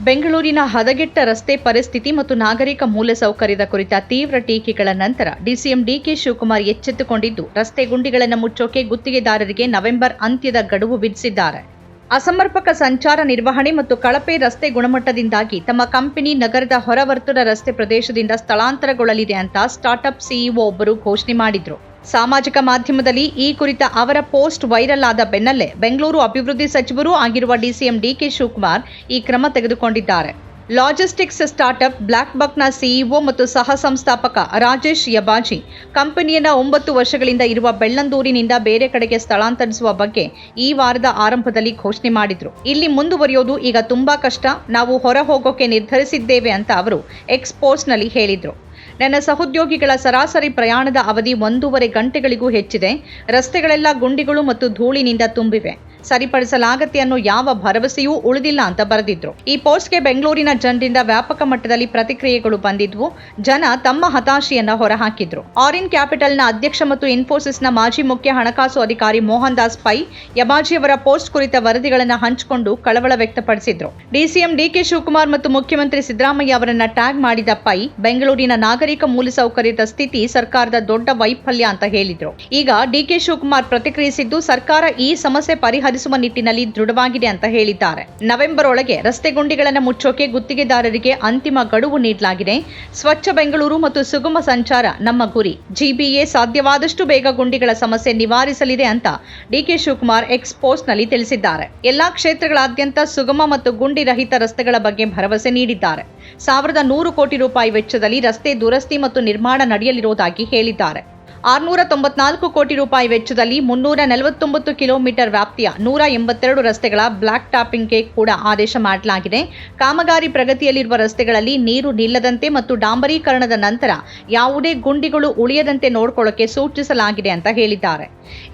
ಬೆಂಗಳೂರಿನ ಹದಗೆಟ್ಟ ರಸ್ತೆ ಪರಿಸ್ಥಿತಿ ಮತ್ತು ನಾಗರಿಕ ಮೂಲಸೌಕರ್ಯದ ಕುರಿತ ತೀವ್ರ ಟೀಕೆಗಳ ನಂತರ ಡಿಸಿಎಂ ಡಿಕೆ ಶಿವಕುಮಾರ್ ಎಚ್ಚೆತ್ತುಕೊಂಡಿದ್ದು, ರಸ್ತೆ ಗುಂಡಿಗಳನ್ನು ಮುಚ್ಚೋಕೆ ಗುತ್ತಿಗೆದಾರರಿಗೆ ನವೆಂಬರ್ ಅಂತ್ಯದ ಗಡುವು ವಿಧಿಸಿದ್ದಾರೆ. ಅಸಮರ್ಪಕ ಸಂಚಾರ ನಿರ್ವಹಣೆ ಮತ್ತು ಕಳಪೆ ರಸ್ತೆ ಗುಣಮಟ್ಟದಿಂದಾಗಿ ತಮ್ಮ ಕಂಪನಿ ನಗರದ ಹೊರವರ್ತುಲ ರಸ್ತೆ ಪ್ರದೇಶದಿಂದ ಸ್ಥಳಾಂತರಗೊಳ್ಳಲಿದೆ ಅಂತ ಸ್ಟಾರ್ಟ್ಅಪ್ ಸಿಇಒ ಒಬ್ಬರು ಘೋಷಣೆ ಮಾಡಿದ್ರು. ಸಾಮಾಜಿಕ ಮಾಧ್ಯಮದಲ್ಲಿ ಈ ಕುರಿತ ಅವರ ಪೋಸ್ಟ್ ವೈರಲ್ ಆದ ಬೆನ್ನಲ್ಲೇ ಬೆಂಗಳೂರು ಅಭಿವೃದ್ಧಿ ಸಚಿವರೂ ಆಗಿರುವ ಡಿಸಿಎಂ ಡಿಕೆ ಶಿವಕುಮಾರ್ ಈ ಕ್ರಮ ತೆಗೆದುಕೊಂಡಿದ್ದಾರೆ. ಲಾಜಿಸ್ಟಿಕ್ಸ್ ಸ್ಟಾರ್ಟ್ಅಪ್ ಬ್ಲಾಕ್ ಬಕ್ನ ಸಿಇಒ ಮತ್ತು ಸಹ ಸಂಸ್ಥಾಪಕ ರಾಜೇಶ್ ಯಬಾಜಿ ಕಂಪನಿಯನ್ನ ಒಂಬತ್ತು ವರ್ಷಗಳಿಂದ ಇರುವ ಬೆಳ್ಳಂದೂರಿನಿಂದ ಬೇರೆ ಕಡೆಗೆ ಸ್ಥಳಾಂತರಿಸುವ ಬಗ್ಗೆ ಈ ವಾರದ ಆರಂಭದಲ್ಲಿ ಘೋಷಣೆ ಮಾಡಿದ್ರು. ಇಲ್ಲಿ ಮುಂದುವರಿಯೋದು ಈಗ ತುಂಬಾ ಕಷ್ಟ. ನಾವು ಹೊರ ಹೋಗೋಕೆ ನಿರ್ಧರಿಸಿದ್ದೇವೆ ಅಂತ ಅವರು ಎಕ್ಸ್ ಪೋಸ್ಟ್ನಲ್ಲಿ ಹೇಳಿದ್ರು. ನನ್ನ ಸಹೋದ್ಯೋಗಿಗಳ ಸರಾಸರಿ ಪ್ರಯಾಣದ ಅವಧಿ ಒಂದೂವರೆ ಗಂಟೆಗಳಿಗೂ ಹೆಚ್ಚಿದೆ. ರಸ್ತೆಗಳೆಲ್ಲ ಗುಂಡಿಗಳು ಮತ್ತು ಧೂಳಿನಿಂದ ತುಂಬಿವೆ. ಸರಿಪಡಿಸಲಾಗತ್ತೆ ಅನ್ನೋ ಯಾವ ಭರವಸೆಯೂ ಉಳಿದಿಲ್ಲ ಅಂತ ಬರೆದಿದ್ರು. ಈ ಪೋಸ್ಟ್ಗೆ ಬೆಂಗಳೂರಿನ ಜನರಿಂದ ವ್ಯಾಪಕ ಮಟ್ಟದಲ್ಲಿ ಪ್ರತಿಕ್ರಿಯೆಗಳು ಬಂದಿದ್ವು. ಜನ ತಮ್ಮ ಹತಾಶೆಯನ್ನ ಹೊರಹಾಕಿದ್ರು. ಆರಿನ್ ಕ್ಯಾಪಿಟಲ್ನ ಅಧ್ಯಕ್ಷ ಮತ್ತು ಇನ್ಫೋಸಿಸ್ನ ಮಾಜಿ ಮುಖ್ಯ ಹಣಕಾಸು ಅಧಿಕಾರಿ ಮೋಹನ್ ದಾಸ್ ಪೈ, ಯಬಾಜಿಯವರ ಪೋಸ್ಟ್ ಕುರಿತ ವರದಿಗಳನ್ನು ಹಂಚಿಕೊಂಡು ಕಳವಳ ವ್ಯಕ್ತಪಡಿಸಿದ್ರು. ಡಿಸಿಎಂ ಡಿಕೆ ಶಿವಕುಮಾರ್ ಮತ್ತು ಮುಖ್ಯಮಂತ್ರಿ ಸಿದ್ದರಾಮಯ್ಯ ಅವರನ್ನ ಟ್ಯಾಗ್ ಮಾಡಿದ ಪೈ, ಬೆಂಗಳೂರಿನ ನಾಗರಿಕ ಮೂಲಸೌಕರ್ಯದ ಸ್ಥಿತಿ ಸರ್ಕಾರದ ದೊಡ್ಡ ವೈಫಲ್ಯ ಅಂತ ಹೇಳಿದ್ರು. ಈಗ ಡಿಕೆ ಶಿವಕುಮಾರ್ ಪ್ರತಿಕ್ರಿಯಿಸಿದ್ದು ಸರ್ಕಾರ ಈ ಸಮಸ್ಯೆ ಪರಿಹರಿಸುವ ನಿಟ್ಟಿನಲ್ಲಿ ದೃಢವಾಗಿದೆ ಅಂತ ಹೇಳಿದ್ದಾರೆ. ನವೆಂಬರ್ ಒಳಗೆ ರಸ್ತೆ ಗುಂಡಿಗಳನ್ನು ಮುಚ್ಚೋಕೆ ಗುತ್ತಿಗೆದಾರರಿಗೆ ಅಂತಿಮ ಗಡುವು ನೀಡಲಾಗಿದೆ. ಸ್ವಚ್ಛ ಬೆಂಗಳೂರು ಮತ್ತು ಸುಗಮ ಸಂಚಾರ ನಮ್ಮ ಗುರಿ. ಜಿಬಿಎ ಸಾಧ್ಯವಾದಷ್ಟು ಬೇಗ ಗುಂಡಿಗಳ ಸಮಸ್ಯೆ ನಿವಾರಿಸಲಿದೆ ಅಂತ ಡಿಕೆ ಶಿವಕುಮಾರ್ ಎಕ್ಸ್ ಪೋಸ್ಟ್ನಲ್ಲಿ ತಿಳಿಸಿದ್ದಾರೆ. ಎಲ್ಲಾ ಕ್ಷೇತ್ರಗಳಾದ್ಯಂತ ಸುಗಮ ಮತ್ತು ಗುಂಡಿ ರಹಿತ ರಸ್ತೆಗಳ ಬಗ್ಗೆ ಭರವಸೆ ನೀಡಿದ್ದಾರೆ. ಸಾವಿರದ ನೂರು ಕೋಟಿ ರೂಪಾಯಿ ವೆಚ್ಚದಲ್ಲಿ ರಸ್ತೆ ದುರಸ್ತಿ ಮತ್ತು ನಿರ್ಮಾಣ ನಡೆಯಲಿರುವುದಾಗಿ ಹೇಳಿದ್ದಾರೆ. ಆರುನೂರ ತೊಂಬತ್ನಾಲ್ಕು ಕೋಟಿ ರೂಪಾಯಿ ವೆಚ್ಚದಲ್ಲಿ ಮುನ್ನೂರ ನಲವತ್ತೊಂಬತ್ತು ಕಿಲೋಮೀಟರ್ ವ್ಯಾಪ್ತಿಯ ನೂರ ಎಂಬತ್ತೆರಡು ರಸ್ತೆಗಳ ಬ್ಲಾಕ್ ಟಾಪಿಂಗ್ಗೆ ಕೂಡ ಆದೇಶ ಮಾಡಲಾಗಿದೆ. ಕಾಮಗಾರಿ ಪ್ರಗತಿಯಲ್ಲಿರುವ ರಸ್ತೆಗಳಲ್ಲಿ ನೀರು ನಿಲ್ಲದಂತೆ ಮತ್ತು ಡಾಂಬರೀಕರಣದ ನಂತರ ಯಾವುದೇ ಗುಂಡಿಗಳು ಉಳಿಯದಂತೆ ನೋಡಿಕೊಳ್ಳಕ್ಕೆ ಸೂಚಿಸಲಾಗಿದೆ ಅಂತ ಹೇಳಿದ್ದಾರೆ.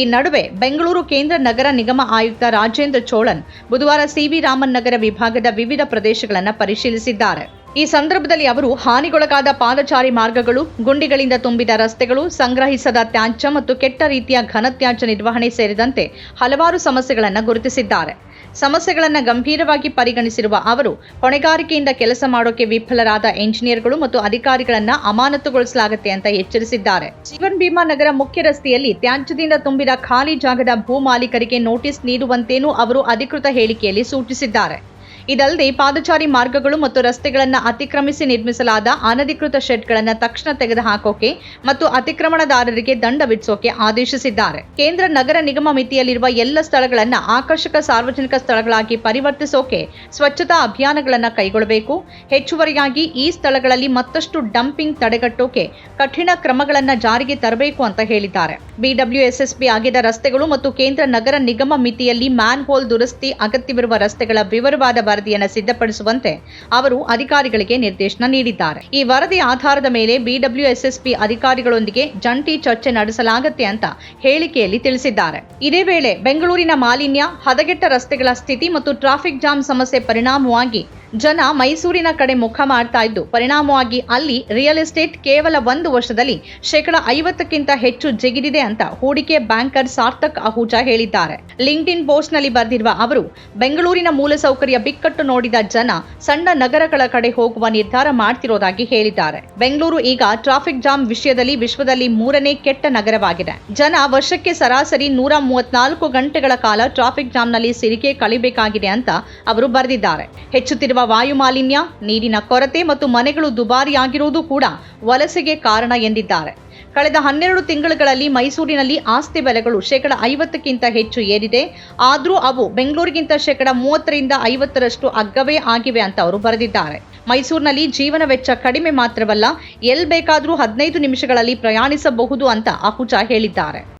ಈ ನಡುವೆ ಬೆಂಗಳೂರು ಕೇಂದ್ರ ನಗರ ನಿಗಮ ಆಯುಕ್ತ ರಾಜೇಂದ್ರ ಚೋಳನ್ ಬುಧವಾರ ಸಿವಿ ರಾಮನ್ ನಗರ ವಿಭಾಗದ ವಿವಿಧ ಪ್ರದೇಶಗಳನ್ನು ಪರಿಶೀಲಿಸಿದ್ದಾರೆ. ಈ ಸಂದರ್ಭದಲ್ಲಿ ಅವರು ಹಾನಿಗೊಳಗಾದ ಪಾದಚಾರಿ ಮಾರ್ಗಗಳು, ಗುಂಡಿಗಳಿಂದ ತುಂಬಿದ ರಸ್ತೆಗಳು, ಸಂಗ್ರಹಿಸದ ತ್ಯಾಜ್ಯ ಮತ್ತು ಕೆಟ್ಟ ರೀತಿಯ ಘನತ್ಯಾಜ್ಯ ನಿರ್ವಹಣೆ ಸೇರಿದಂತೆ ಹಲವಾರು ಸಮಸ್ಯೆಗಳನ್ನು ಗುರುತಿಸಿದ್ದಾರೆ. ಸಮಸ್ಯೆಗಳನ್ನು ಗಂಭೀರವಾಗಿ ಪರಿಗಣಿಸಿರುವ ಅವರು, ಹೊಣೆಗಾರಿಕೆಯಿಂದ ಕೆಲಸ ಮಾಡೋಕೆ ವಿಫಲರಾದ ಎಂಜಿನಿಯರ್ಗಳು ಮತ್ತು ಅಧಿಕಾರಿಗಳನ್ನು ಅಮಾನತುಗೊಳಿಸಲಾಗುತ್ತೆ ಅಂತ ಎಚ್ಚರಿಸಿದ್ದಾರೆ. ಜೀವನ್ ಭೀಮಾ ನಗರ ಮುಖ್ಯ ರಸ್ತೆಯಲ್ಲಿ ತ್ಯಾಜ್ಯದಿಂದ ತುಂಬಿದ ಖಾಲಿ ಜಾಗದ ಭೂ ಮಾಲೀಕರಿಗೆ ನೋಟಿಸ್ ನೀಡುವಂತೇನೂ ಅವರು ಅಧಿಕೃತ ಹೇಳಿಕೆಯಲ್ಲಿ ಸೂಚಿಸಿದ್ದಾರೆ. ಇದಲ್ಲದೆ ಪಾದಚಾರಿ ಮಾರ್ಗಗಳು ಮತ್ತು ರಸ್ತೆಗಳನ್ನು ಅತಿಕ್ರಮಿಸಿ ನಿರ್ಮಿಸಲಾದ ಅನಧಿಕೃತ ಶೆಡ್ಗಳನ್ನು ತಕ್ಷಣ ತೆಗೆದುಹಾಕೋಕೆ ಮತ್ತು ಅತಿಕ್ರಮಣದಾರರಿಗೆ ದಂಡ ವಿಧಿಸೋಕೆ ಆದೇಶಿಸಿದ್ದಾರೆ. ಕೇಂದ್ರ ನಗರ ನಿಗಮ ಮಿತಿಯಲ್ಲಿರುವ ಎಲ್ಲ ಸ್ಥಳಗಳನ್ನು ಆಕರ್ಷಕ ಸಾರ್ವಜನಿಕ ಸ್ಥಳಗಳಾಗಿ ಪರಿವರ್ತಿಸೋಕೆ ಸ್ವಚ್ಛತಾ ಅಭಿಯಾನಗಳನ್ನು ಕೈಗೊಳ್ಳಬೇಕು. ಹೆಚ್ಚುವರಿಯಾಗಿ ಈ ಸ್ಥಳಗಳಲ್ಲಿ ಮತ್ತಷ್ಟು ಡಂಪಿಂಗ್ ತಡೆಗಟ್ಟೋಕೆ ಕಠಿಣ ಕ್ರಮಗಳನ್ನು ಜಾರಿಗೆ ತರಬೇಕು ಅಂತ ಹೇಳಿದ್ದಾರೆ. ಬಿಡಬ್ಲ್ಯೂಎಸ್ಎಸ್ಪಿ ಆಗಿದ ರಸ್ತೆಗಳು ಮತ್ತು ಕೇಂದ್ರ ನಗರ ನಿಗಮ ಮಿತಿಯಲ್ಲಿ ಮ್ಯಾನ್ ಹೋಲ್ ದುರಸ್ತಿ ಅಗತ್ಯವಿರುವ ರಸ್ತೆಗಳ ವಿವರವಾದ ವರದಿಯನ್ನು ಸಿದ್ಧಪಡಿಸುವಂತೆ ಅವರು ಅಧಿಕಾರಿಗಳಿಗೆ ನಿರ್ದೇಶನ ನೀಡಿದ್ದಾರೆ. ಈ ವರದಿ ಆಧಾರದ ಮೇಲೆ ಬಿಡಬ್ಲ್ಯೂಎಸ್ಎಸ್ಪಿ ಅಧಿಕಾರಿಗಳೊಂದಿಗೆ ಜಂಟಿ ಚರ್ಚೆ ನಡೆಸಲಾಗುತ್ತೆ ಅಂತ ಹೇಳಿಕೆಯಲ್ಲಿ ತಿಳಿಸಿದ್ದಾರೆ. ಇದೇ ವೇಳೆ ಬೆಂಗಳೂರಿನ ಮಾಲಿನ್ಯ, ಹದಗೆಟ್ಟ ರಸ್ತೆಗಳ ಸ್ಥಿತಿ ಮತ್ತು ಟ್ರಾಫಿಕ್ ಜಾಮ್ ಸಮಸ್ಯೆ ಪರಿಣಾಮವಾಗಿ ಜನ ಮೈಸೂರಿನ ಕಡೆ ಮುಖ ಮಾಡ್ತಾ ಇದ್ದು, ಪರಿಣಾಮವಾಗಿ ಅಲ್ಲಿ ರಿಯಲ್ ಎಸ್ಟೇಟ್ ಕೇವಲ ಒಂದು ವರ್ಷದಲ್ಲಿ ಶೇಕಡ ಐವತ್ತಕ್ಕಿಂತ ಹೆಚ್ಚು ಜಿಗಿದಿದೆ ಅಂತ ಹೂಡಿಕೆ ಬ್ಯಾಂಕರ್ ಸಾರ್ಥಕ್ ಅಹುಜಾ ಹೇಳಿದ್ದಾರೆ. ಲಿಂಕ್ಡ್ ಇನ್ ಪೋಸ್ಟ್ನಲ್ಲಿ ಬರೆದಿರುವ ಅವರು, ಬೆಂಗಳೂರಿನ ಮೂಲಸೌಕರ್ಯ ಬಿಕ್ಕಟ್ಟು ನೋಡಿದ ಜನ ಸಣ್ಣ ನಗರಗಳ ಕಡೆ ಹೋಗುವ ನಿರ್ಧಾರ ಮಾಡ್ತಿರೋದಾಗಿ ಹೇಳಿದ್ದಾರೆ. ಬೆಂಗಳೂರು ಈಗ ಟ್ರಾಫಿಕ್ ಜಾಮ್ ವಿಷಯದಲ್ಲಿ ವಿಶ್ವದಲ್ಲಿ ಮೂರನೇ ಕೆಟ್ಟ ನಗರವಾಗಿದೆ. ಜನ ವರ್ಷಕ್ಕೆ ಸರಾಸರಿ ನೂರ ಮೂವತ್ನಾಲ್ಕು ಗಂಟೆಗಳ ಕಾಲ ಟ್ರಾಫಿಕ್ ಜಾಮ್ನಲ್ಲಿ ಸಿರಿಕೆ ಕಳಿಬೇಕಾಗಿದೆ ಅಂತ ಅವರು ಬರೆದಿದ್ದಾರೆ. ಹೆಚ್ಚುತ್ತಿರುವ ವಾಯು ಮಾಲಿನ್ಯ, ನೀರಿನ ಕೊರತೆ ಮತ್ತು ಮನೆಗಳು ದುಬಾರಿಯಾಗಿರುವುದು ಕೂಡ ವಲಸೆಗೆ ಕಾರಣ ಎಂದಿದ್ದಾರೆ. ಕಳೆದ ಹನ್ನೆರಡು ತಿಂಗಳುಗಳಲ್ಲಿ ಮೈಸೂರಿನಲ್ಲಿ ಆಸ್ತಿ ಬೆಲೆಗಳು ಶೇಕಡ ಐವತ್ತಕ್ಕಿಂತ ಹೆಚ್ಚು ಏರಿದೆ. ಆದರೂ ಅವು ಬೆಂಗಳೂರಿಗಿಂತ ಶೇಕಡ ಮೂವತ್ತರಿಂದ ಐವತ್ತರಷ್ಟು ಅಗ್ಗವೇ ಆಗಿವೆ ಅಂತ ಅವರು ಬರೆದಿದ್ದಾರೆ. ಮೈಸೂರಿನಲ್ಲಿ ಜೀವನ ವೆಚ್ಚ ಕಡಿಮೆ ಮಾತ್ರವಲ್ಲ ಎಲ್ಲಿ ಬೇಕಾದರೂ ಹದಿನೈದು ನಿಮಿಷಗಳಲ್ಲಿ ಪ್ರಯಾಣಿಸಬಹುದು ಅಂತ ಅಹುಜಾ ಹೇಳಿದ್ದಾರೆ.